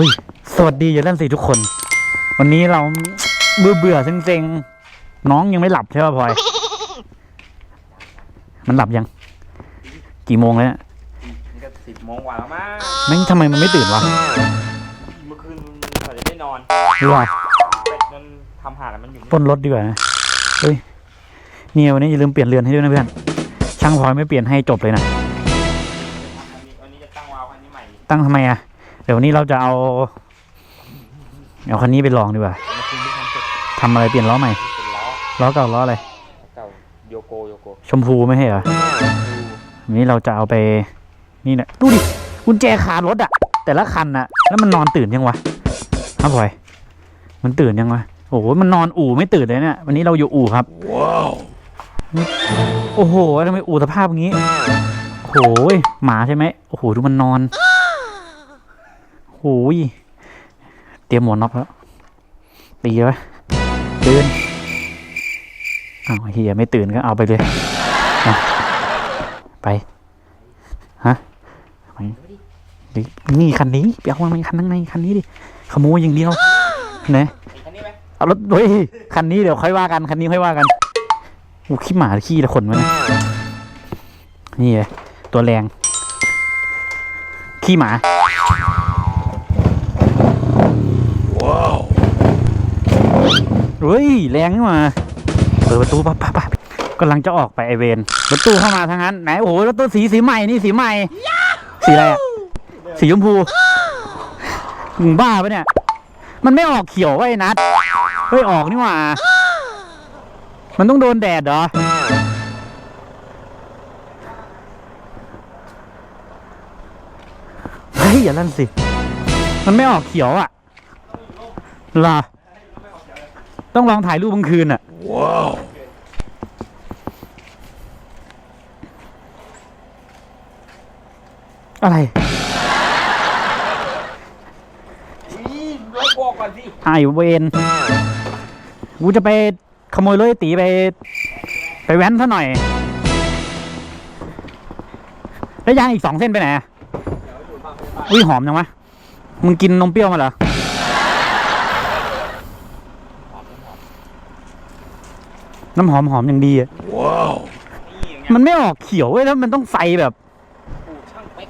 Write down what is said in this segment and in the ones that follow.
ฮ้ย สวัสดีอย่าเล่นสิทุกคน วันนี้เราเบื่อเบื่อๆเซ็งๆ น้องยังไม่หลับใช่ป่ะพลอย มันหลับยัง กี่โมงแล้วเนี่ยนี่ก็สิบโมงกว่าแล้วมั้งแม่งทำไมมันไม่ตื่นวะเมื่อคืนเขาจะได้นอนหรือว่าเป็ดมันทำหาอะไรมันอยู่ปล้นรถดีกว่านะเฮ้ยเนี่ยวันนี้อย่าลืมเปลี่ยนเรือนให้ด้วยนะเพื่อน ช่างพลอยไม่เปลี่ยนให้จบเลยนะวันนี้วันนี้จะตั้งวาล์วคันนี้ใหม่ ตั้งทำไมอะเดี๋ยววันนี้เราจะเอา เอาคันนี้ไปลองดีกว่าเมื่อคืนที่ทำเสร็จทำอะไรเปลี่ยนล้อใหม่เป็นล้อล้อเก่าล้ออะไรเก่าโยโกโยโกชมพูไม่ใช่เหรอวันนี้เราจะเอาไปนี่เนี่ยดูดิกุญแจคารถอะแต่ละคันอะแล้วมันนอนตื่นยังวะครับพลอยมันตื่นยังวะโอ้โหมันนอนอู่ไม่ตื่นเลยเนี่ยวันนี้เราอยู่อู่ครับว้าวโอ้โหทำไมอู่สภาพอย่างนี้โอ้โหหมาใช่ไหมโอ้โหดูมันนอน โอ้โหเตรียมหมวกน็อกแล้ว ตีไว้ตื่นอ้าวเฮียไม่ตื่นก็เอาไปเลยอะไป ฮะไปดินี่คันนี้ไปเอามันคันข้างในคันนี้ดิ ขโมยอย่างเดียวนะเห็นคันนี้ไหมเอารถเฮ้ยคันนี้เดี๋ยวค่อยว่ากัน คันนี้ค่อยว่ากันอู้ขี้หมาหรือขี้ละคนวะเนี่ยนี่ไงตัวแรง ขี้หมาว้าว เฮ้ย แรงนี่หว่าเปิดประตูปั๊บปั๊บปั๊บกำลังจะออกไปไอเวนรถตู้เข้ามาทางนั้นไหนโอ้โหรถตู้สีสีใหม่นี่สีใหม่ สีอะไรอะสีชมพูมึงบ้าปะเนี่ย มันไม่ออกเขียวไว้ยนัดเฮ้ยออกนี่หว่า มันต้องโดนแดดเหรอเฮ้ยอย่าลั่นสิ มันไม่ออกเขียวอะเหรอ ต้องลองถ่ายรูปกลางคืนอะ ว้าว อะไรนี่รถบอกก่อนสิไอเวนกูจะไปขโมยรถไอ้ตีไป ไปแว้นซะหน่อย แล้วยางอีกสองเส้นไปไหนอะอุ้ยหอมจังวะ มึงกินนมเปรี้ยวมาเหรอ น้ำหอมหอมอย่างดีอะนี่อย่างเงี้ยมันไม่ออกเขียวเว้ยแล้วมันต้องใส่แบบปูช่างเป๊ก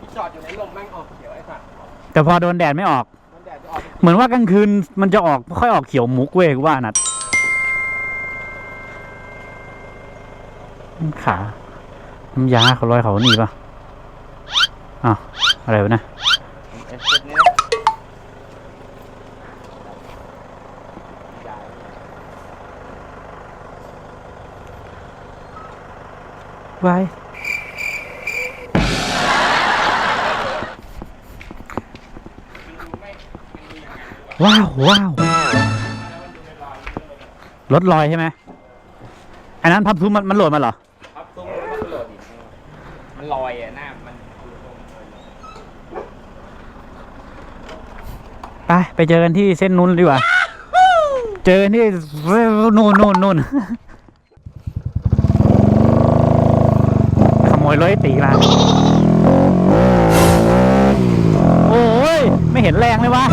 ที่จอดอยู่ในลมแม่งออกเขียวไอ้สัตว์แต่พอโดนแดดไม่ออก มันแดดจะออกเหมือนว่ากลางคืนมันจะออกค่อยออกเขียวมุกเว้ยกูว่านัดขาน้ำยาเขาลอยเขาหนีปะอ้าวอะไรวะเนะ เอสเซ็ตนี้ยาย ไว้ ว้าวว้าวรถลอยใช่ไหมอันนั้นพับทุมมันมันโหลดมาเหรอครับซุ้มมันก็โหลดอีกมันลอยอะหน้ามันคือตรงเลยไปไปเจอกันที่เส้นนู้นดีกว่า เจอกันที่นู่นนู่นนู่นขโมยรถไอ้ตีมาโอ้ย ไม่เห็นแรงเลยวะ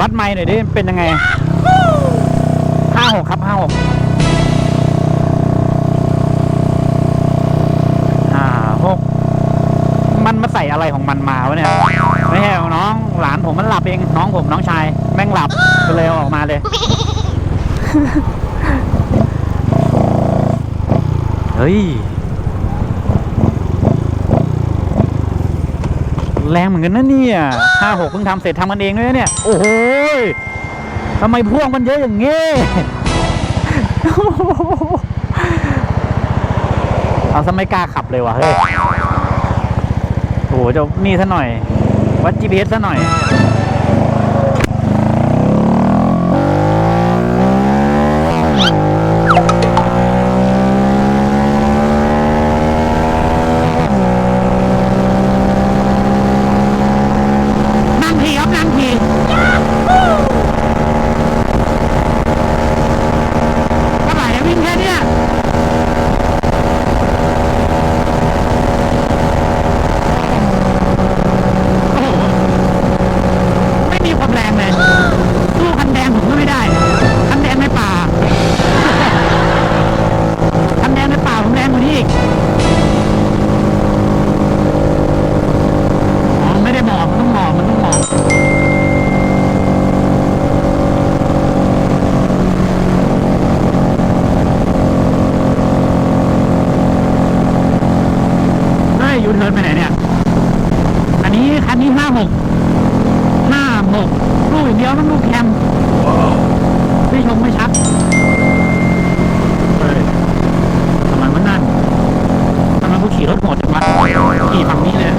วัดไม้หน่อยดิ เป็นยังไงห้าหกครับห้าหกห้าหกมันมาใส่อะไรของมันมาวะเนี่ย ไม่ใช่น้องหลานผมมันหลับเอง น้องผมน้องชาย แม่งหลับก็เลยอออกมาเลย เฮ้ย แรงเหมือนกันนะเนี่ยห้าหกเพิ่งทำเสร็จทำกันเองเลยนะเนี่ย โอ้โหยทำไมพ่วงมันเยอะอย่างงี้เอาซะไม่กล้าขับเลยวะเฮ้ย โอ้โหจะนี่ซะหน่อย วัด GPS ซะหน่อย ยูเทิร์นไปไหนเนี่ย อันนี้คันนี้ห้าหกห้าหกลูกอย่างเดียวต้องลูกแคมไม่ชงไม่ชักเฮ้ยทำไมมันนั่นทำไมกูขี่รถโหดจังวะขี่ฝั่งนี้เลย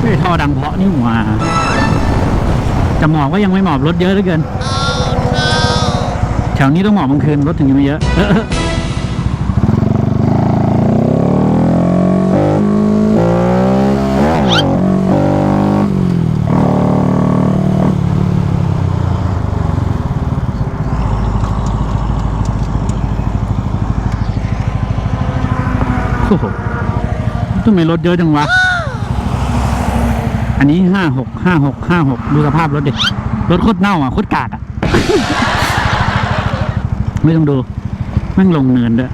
ไม่ท่อดังเพ ราะนี่หว่าจะหมอบก็ยังไม่หมอบรถเยอะเหลือเกิน แถวนี้ต้องหมอบกลางคืนรถถึงจะไม่เยอะเออโอ้โหทำไมรถเยอะจังวะ อันนี้ห้าหกห้าหกห้าหกดูสภาพรถดิรถโคตรเน่าอะโคตรกากอะ ไม่ต้องดูแม่งลงเนินด้วย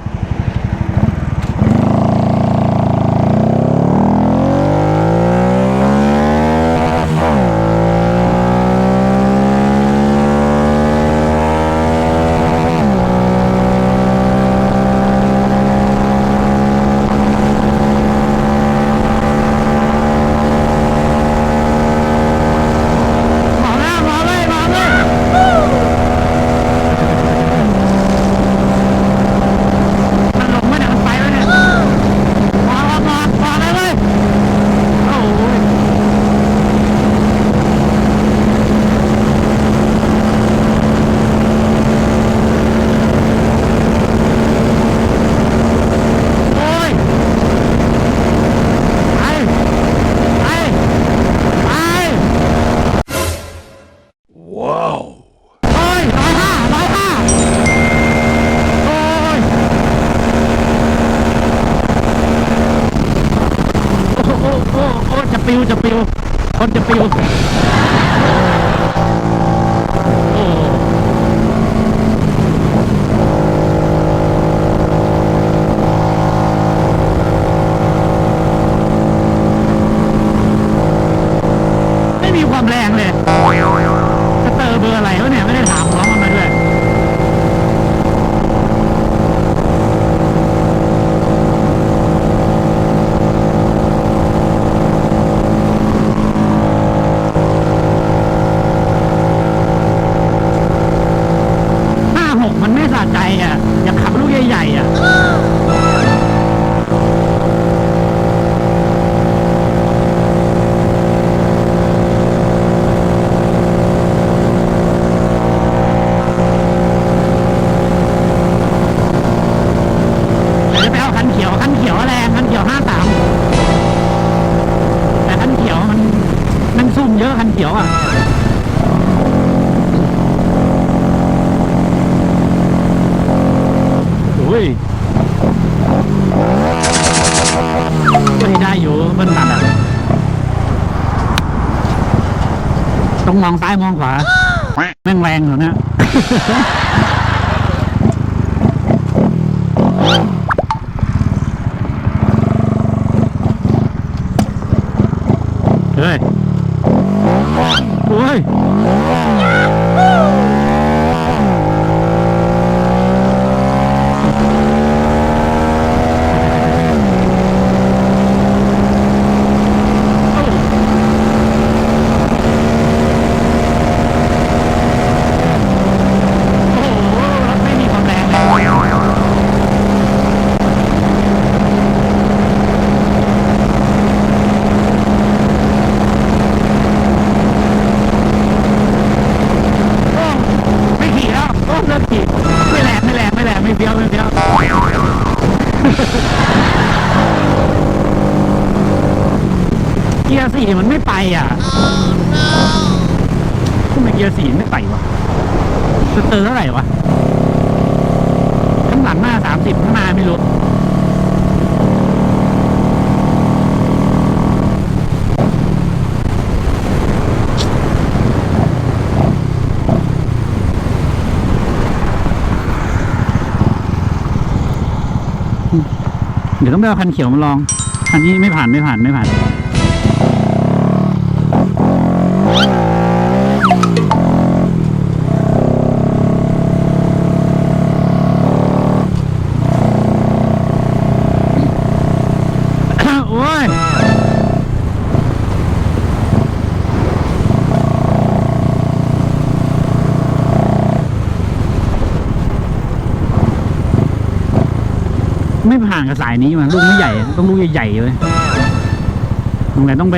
ได้อยู่มันตัดอะต้องมองซ้ายมองขวา แม่งแรงเหรอเนี่ย ไปอะทำไมเกียร์สี่ไม่ไปวะสเตอร์เท่าไหร่วะข้างหลังหน้าสามสิบข้างหน้าไม่รู้เดี๋ยวต้องไปเอาคันเขียวมาลอง คันนี้ไม่ผ่านไม่ผ่านไม่ผ่าน ม่ผ่านกับสายนี้มันลูกไม่ใหญ่ ต้องลูกใหญ่ๆเลยตรงไหนต้องไป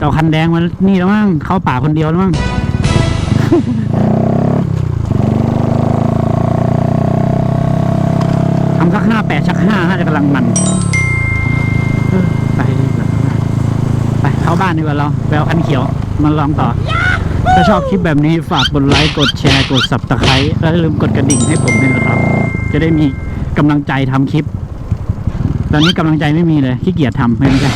เอาคันแดงมานี่แล้วมั้งเข้าป่าคนเดียวแล้วมั้งทำสักห้าแปดชักห้าน่าจะกำลังมันไปไปเข้าบ้านดีกว่าเราไปเอาคันเขียวมาลองต่อ ถ้าชอบคลิปแบบนี้ฝากกดไลค์กดแชร์กด subscribe และอย่าลืมกดกระดิ่งให้ผมด้วยนะครับ จะได้มีกำลังใจทำคลิป ตอนนี้กำลังใจไม่มีเลยขี้เกียจทำไม่ใจ